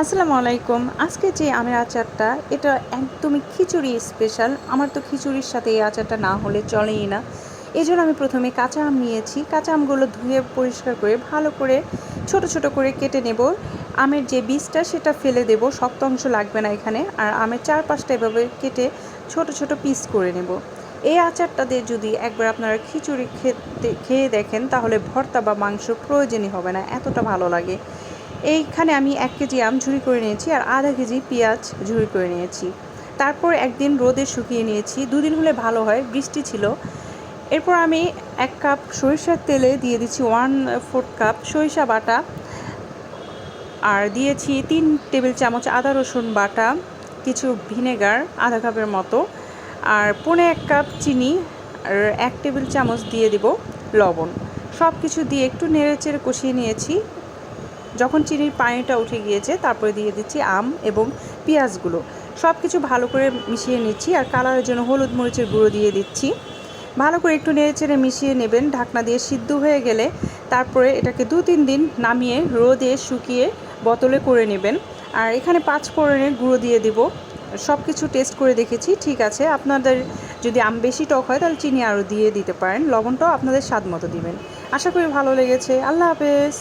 আসসালামু আলাইকুম। আজকে যে আমের আচারটা, এটা একদমই খিচুড়ি স্পেশাল আমার তো খিচুড়ির সাথে এই আচারটা না হলে চলেই না। এই জন্য আমি প্রথমে কাঁচা আম নিয়েছি। কাঁচা আমগুলো ধুয়ে পরিষ্কার করে, ভালো করে ছোট ছোট করে কেটে নেব। আমের যে বীজটা, সেটা ফেলে দেব। শক্ত অংশ লাগবে না এখানে। আর আমের চারপাশটা এভাবে কেটে ছোট ছোট পিস করে নেব। এই আচারটা দিয়ে যদি একবার আপনারা খিচুড়ি খেতে, খেয়ে দেখেন, তাহলে ভর্তা বা মাংস প্রয়োজনই হবে না। এতটা ভালো লাগে। এইখানে আমি এক কেজি আম ঝুরি করে নিয়েছি আর আধা কেজি পেঁয়াজ ঝুরি করে নিয়েছি। তারপর একদিন রোদে শুকিয়ে নিয়েছি। দুদিন হলে ভালো হয়, বৃষ্টি ছিল। এরপর আমি এক কাপ সরিষার তেলে দিয়ে দিচ্ছি ওয়ান ফোর্থ কাপ সরিষা বাটা। আর দিয়েছি তিন টেবিল চামচ আদা রসুন বাটা, কিছু ভিনেগার আধা কাপের মতো। আর পনে এক কাপ চিনি আর এক টেবিল চামচ দিয়ে দিব লবণ। সব কিছু দিয়ে একটু নেড়ে চেড়ে কষিয়ে নিয়েছি। যখন চিনির পানিটা উঠে গিয়েছে, তারপরে দিয়ে দিচ্ছি আম এবং পেঁয়াজগুলো। সব কিছু ভালো করে মিশিয়ে নিচ্ছি আর কালারের জন্য হলুদ মরিচের গুঁড়ো দিয়ে দিচ্ছি। ভালো করে একটু নেড়ে চেড়ে মিশিয়ে নেবেন, ঢাকনা দিয়ে সিদ্ধ হয়ে গেলে তারপরে এটাকে দু তিন দিন নামিয়ে রোদে শুকিয়ে বোতলে করে নেবেন। আর এখানে পাঁচ ফোড়নের গুঁড়ো দিয়ে দিব। সব কিছু টেস্ট করে দেখেছি, ঠিক আছে। আপনাদের যদি আম বেশি টক হয়, তাহলে চিনি আরও দিয়ে দিতে পারেন। লবণটাও আপনাদের স্বাদ মতো দিবেন। আশা করি ভালো লেগেছে। আল্লাহ হাফেজ।